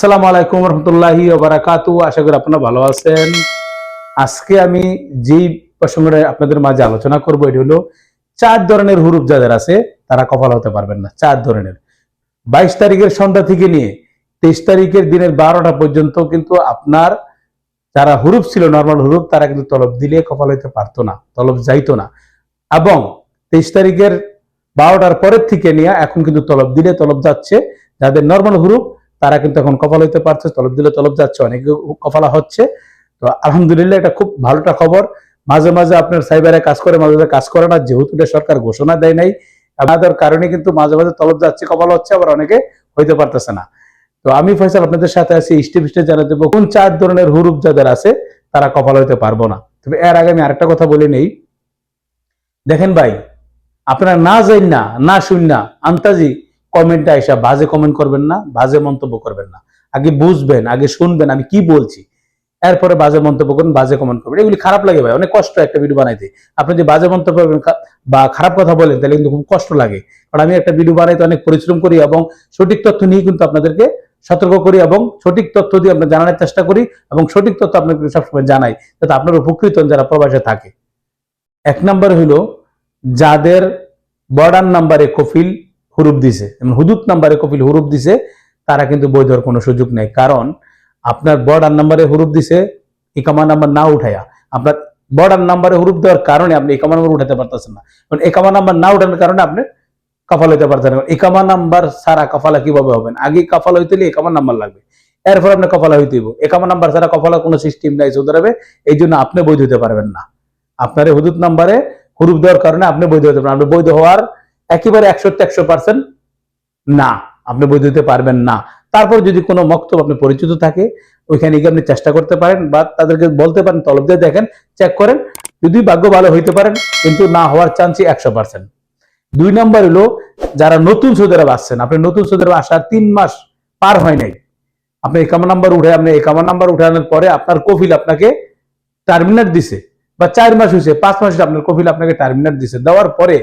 আসসালামু আলাইকুম রহমতুল্লাহি আশা করি আপনারা ভালো আছেন। আজকে আমি যেই প্রসঙ্গে আপনাদের মাঝে আলোচনা করব, এটি হলো চার ধরনের হুরুপ যাদের আছে, তারা কপাল হতে পারবেন না। চার ধরনের। বাইশ তারিখের সন্ধ্যা থেকে নিয়ে তেইশ তারিখের দিনের বারোটা পর্যন্ত কিন্তু আপনার যারা হুরুপ ছিল নর্মাল হুরুপ, তারা কিন্তু তলব দিলে কপাল হইতে পারতো না, তলব যাইতো না। এবং তেইশ তারিখের বারোটার পরের থেকে নিয়ে এখন কিন্তু তলব দিলে তলব যাচ্ছে। যাদের নর্মাল হুরুপ তারা কিন্তু এখন কপাল হইতে পারছে, তলব দিলে তলব যাচ্ছে, অনেকে কপালা হচ্ছে। তো আলহামদুলিল্লাহ এটা খুব ভালোটা খবর। মাঝে মাঝে আপনার সাইবারে কাজ করে, মাঝে মাঝে কাজ করে না, যেহেতু এটা সরকার ঘোষণা দেয় নাই আমাদের কারণে কিন্তু মাঝে মাঝে তলব যাচ্ছে, কপাল হচ্ছে, আবার অনেকে হইতে পারতেছে না। তো আমি ফয়সাল আপনাদের সাথে আছি ইষ্টে ফিষ্টে জানা দেবো, কোন চার ধরনের হুরুপ যাদের আছে, তারা কপাল হইতে পারব না। তবে এর আগে আমি আরেকটা কথা বলে নেই। দেখেন ভাই, আপনারা না যাই না না শুন না, আন্তাজি কমেন্টে আইসা বাজে কমেন্ট করবেন না, বাজে মন্তব্য করবেন না। আগে বুঝবেন, আগে শুনবেন, আমি কি বলছি। এরপরে বাজে মন্তব্য করুন, বাজে কমেন্ট করবেন। এগুলি খারাপ লাগে ভাই, অনেক কষ্ট একটা ভিডিও বানাইতে। আপনি যদি বাজে মন্তব্য করবেন বা খারাপ কথা বলেন, তাহলে কিন্তু খুব কষ্ট লাগে। কারণ আমি একটা ভিডিও বানাইতে অনেক পরিশ্রম করি এবং সঠিক তথ্য নিয়ে কিন্তু আপনাদেরকে সতর্ক করি এবং সঠিক তথ্য দিয়ে আপনার জানানোর চেষ্টা করি এবং সঠিক তথ্য আপনাকে সবসময় জানাই, যাতে আপনার উপকৃত হন যারা প্রবাসে থাকে। এক নম্বর হলো যাদের বর্ডার নাম্বারে কফিল হুরুপ দিছে। এবং হুদুত নাম্বারে কফিল হুরুপ দিছে, তারা কিন্তু দেওয়ার কোনো সুযোগ নেই। কারণ আপনার বর্ডার নাম্বারে হুরুপ দিছে, ইকামা নাম্বার না উঠায়া। আপনার বর্ডার নাম্বারে হুরুপ দেওয়ার কারণে আপনি একামা নাম্বার উঠাতে পারতেছেন না। কারণ একামা নাম্বার না উঠানোর কারণে আপনি কাফাল হইতে পারতেন না। একামা নাম্বার ছাড়া কাফালা কীভাবে হবেন আগে কাফাল হইতে হলে একামা নাম্বার লাগবে। এরপর আপনি কফালা হইতে হইব। একামা নাম্বার ছাড়া কফালা কোনো সিস্টেম নাই, সৌদি আরবে। এই জন্য আপনি বৈধ হতে পারবেন না। আপনার হুদুত নাম্বারে হুরুপ দেওয়ার কারণে আপনি বৈধ হতে পারেন আপনি বৈধ হওয়ার একেবারে একশো একশো পার্সেন্ট না। আপনি বৈধ দিতে পারবেন না। তারপর যদি কোনো মক্তব আপনি পরিচিত থাকে, ওইখানে গিয়ে আপনি চেষ্টা করতে পারেন বা তাদেরকে বলতে পারেন, তলব দিয়ে দেখেন চেক করেন। যদি ভাগ্য ভালো হইতে পারেন, কিন্তু না হওয়ার চান্সই একশো পার্সেন্ট। দুই নাম্বার হলো যারা নতুন সৌদি আরব আসছেন, আপনি নতুন সৌদি আরব আসার তিন মাস পার হয় নাই। আপনি একামা নাম্বার উঠে, আপনি একামা নাম্বার উঠানোর পরে আপনার কফিল আপনাকে টার্মিনেট দিছে। বা চার মাস হয়েছে পাঁচ মাস আপনার কফিল আপনাকে টার্মিনেট দিছে। দেওয়ার পরে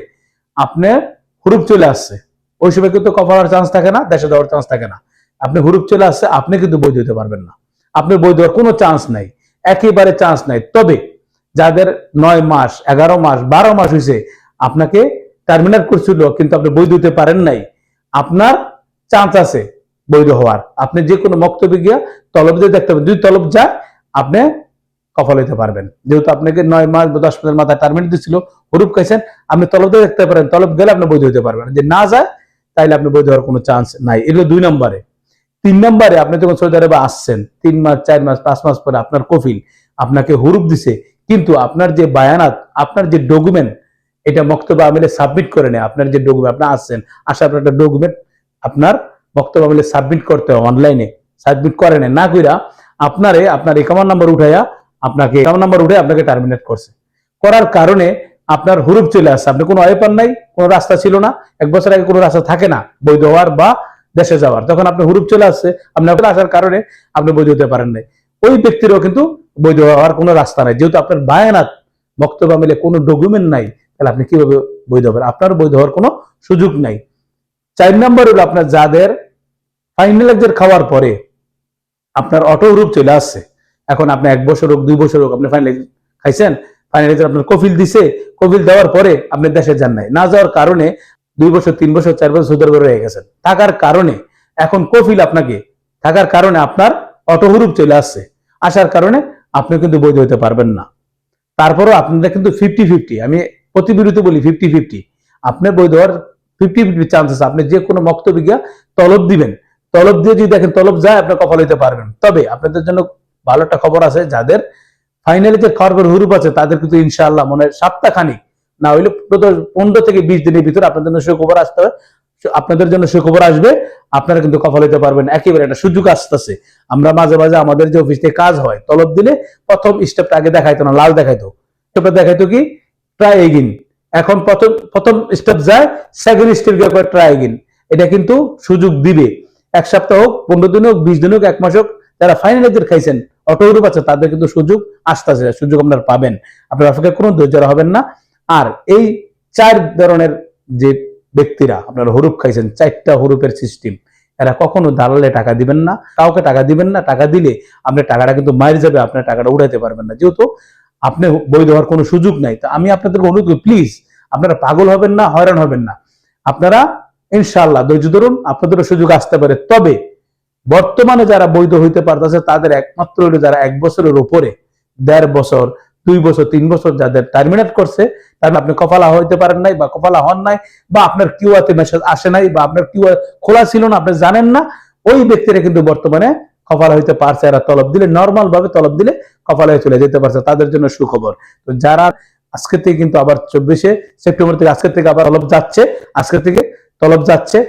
আপনার হুরুপ চলে আসছে। ওই সময় কিন্তু কফার চান্স থাকে না, দেশে দেওয়ার চান্স থাকে না। আপনি হুরুপ চলে আসছে, আপনি কিন্তু বই দিতে পারবেন না। আপনার বই দেওয়ার কোনো চান্স নাই, একেবারে চান্স নাই। তবে যাদের নয় মাস, এগারো মাস, বারো মাস হয়েছে, আপনাকে টার্মিনেট করছিল, কিন্তু আপনি বই দিতে পারেন নাই। আপনার চান্স আছে বৈধ হওয়ার আপনি যে কোনো বক্তব্য গিয়া তলব দিয়ে দেখতে পাবেন। যদি তলব যায়, আপনি সফল হইতে পারবেন। যেহেতু আপনাকে নয় মাস বা দশ মাসের মাথায় টার্মিনেট দিচ্ছিল হরুপ খাইছেন, আপনি তলব দিয়ে দেখতে পারেন, তলব গেলে আপনি বৈধ হতে পারবেন। যে না যায়, তাইলে আপনি বৈধ হওয়ার কোনো চান্স নাই। এগুলো দুই নম্বরে। তিন নম্বরে আপনি যখন সৌদি আরবে আসছেন, তিন মাস, চার মাস, পাঁচ মাস পরে আপনার কফিল আপনাকে হুরুপ দিছে, কিন্তু আপনার যে বায়ানাত, আপনার যে ডকুমেন্ট এটা বক্তব্য আমিলে সাবমিট করে নেয়। আপনার যে ডকুমেন্ট আপনি আসছেন, আসার পর একটা ডকুমেন্ট আপনার বক্তব্য আমিলে সাবমিট করতে হবে অনলাইনে সাবমিট করে নেয়। না কইরা আপনারে, আপনার একাউন্ট নাম্বার উঠাইয়া আপনাকে একাউন্ট নাম্বার উঠে আপনাকে টার্মিনেট করছে। করার কারণে আপনার হুরুপ চলে আসছে। আপনি কোনো ওয়েপার নাই, কোনো রাস্তা ছিল না, এক বছর আগে কোনো রাস্তা থাকে না, বৈধ হওয়ার বা দেশে যাওয়ার। তখন আপনি হুরুপ চলে আসছে, আপনি আসার কারণে আপনি বৈধ হতে পারেন নাই। ওই ব্যক্তিরও কিন্তু বৈধ হওয়ার কোনো রাস্তা নাই। যেহেতু আপনার বায়ানাত, বক্তব্য মিলে কোনো ডকুমেন্ট নাই, তাহলে আপনি কীভাবে বৈধ হবেন? আপনার বৈধ হওয়ার কোনো সুযোগ নাই। চার নম্বর হলো আপনার যাদের ফাইনাল খাওয়ার পরে আপনার অটো রূপ চলে আসছে। এখন আপনি এক বছর হোক, দুই বছর হোক আপনি ফাইনাল খাইছেন ফাইনাল আপনার কফিল দিছে, কফিল দেওয়ার পরে আপনি দেশে যান নাই। না যাওয়ার কারণে দুই বছর, তিন বছর, চার বছর সুদর করে রয়ে গেছেন। থাকার কারণে এখন কফিল আপনাকে, থাকার কারণে আপনার অটোহুরুপ চলে আসছে। আসার কারণে আপনি কিন্তু বৈধ হতে পারবেন না। তারপরও আপনাদের কিন্তু ফিফটি ফিফটি আমি প্রতি বিরতি বলি ফিফটি ফিফটি আপনার বৈধ হওয়ার ফিফটি ফিফটি চান্সেস আপনি যে কোনো বক্তব্য গিয়া তলব দিবেন। তলব দিয়ে যদি দেখেন তলব যায়, আপনি কপাল হইতে পারবেন। তবে আপনাদের জন্য ভালো একটা খবর আছে, যাদের ফাইনালি যে খবর হুরুপ আছে, তাদের কিন্তু ইনশাআল্লাহ মনে হয় সপ্তাহ না হইলে পনেরো থেকে বিশ দিনের ভিতরে আপনাদের জন্য সুখবর আসতে হবে। আপনাদের জন্য সুখবর আসবে, আপনারা কিন্তু কফল হইতে পারবেন। একেবারে একটা সুযোগ আসতেছে। আমরা মাঝে মাঝে আমাদের যে অফিস থেকে কাজ হয়, তলব দিলে প্রথম স্টেপটা আগে দেখাইতো না, লাল দেখাইতো। স্টেপটা দেখাইতো কি? ট্রাই এগিন এখন প্রথম প্রথম স্টেপ যায় সেকেন্ড স্টেপ গিয়ে ট্রাই এগিন এটা কিন্তু সুযোগ দিবে। এক সপ্তাহ হোক, পনেরো দিন হোক, বিশ দিন হোক, এক মাস হোক, যারা ফাইনাল খাইছেন অটোগ্রুপ আছে, তাদের কিন্তু সুযোগ আসতেছে, সুযোগ আপনারা পাবেন। আপনার অপেক্ষা কোনো ধৈর্য হবেন না। আর এই চার ধরনের যে ব্যক্তিরা, আপনারা হরুপ খাইছেন, চারটা হরুপের সিস্টেম এরা কখনো দালালে টাকা দিবেন না, কাউকে টাকা দিবেন না, টাকা দিলে আপনার টাকাটা কিন্তু মারি যাবে, আপনার টাকাটা উঠাইতে পারবেন না। যেহেতু আপনি বৈধ হওয়ার কোনো সুযোগ নাই, তো আমি আপনাদেরকে অনুরোধ করি প্লিজ আপনারা পাগল হবেন না, হয়রান হবেন না। আপনারা ইনশাআল্লাহ ধৈর্য ধরুন, আপনাদেরও সুযোগ আসতে পারে। তবে বর্তমানে যারা বৈধ হইতে পারতেছে, তাদের একমাত্র হলো যারা এক বছরের উপরে, দেড় বছর, দুই বছর, তিন বছর যাদের টার্মিনেট করছে তাহলে আপনি কপালা হইতে পারেন নাই বা কপালা হন নাই, বা আপনার কিউআতে মেসেজ আসে নাই, বা আপনার কিউআ খোলা ছিল না, আপনি জানেন না, ওই ব্যক্তিরা কিন্তু বর্তমানে কপালা হইতে পারছে, এরা তলব দিলে নর্মাল ভাবে তলব দিলে কপালে চলে যেতে পারছে, তাদের জন্য সুখবর। তো যারা আজকে থেকে কিন্তু আবার চব্বিশে সেপ্টেম্বর থেকে, আজকে থেকে আবার তলব যাচ্ছে, আজকে থেকে তলব যাচ্ছে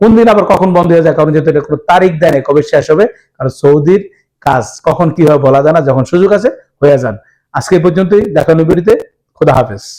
কোন দিন আবার কখন বন্ধ হয়ে যায় কারণ যেহেতু এটা কোনো তারিখ দেয় না কবে শেষ হবে, কারণ সৌদির কাজ কখন কি হবে বলা যায় না, যখন সুযোগ আছে হয়ে যান। আজকে পর্যন্তই দেখানো বিড়িতে খোদা হাফেজ।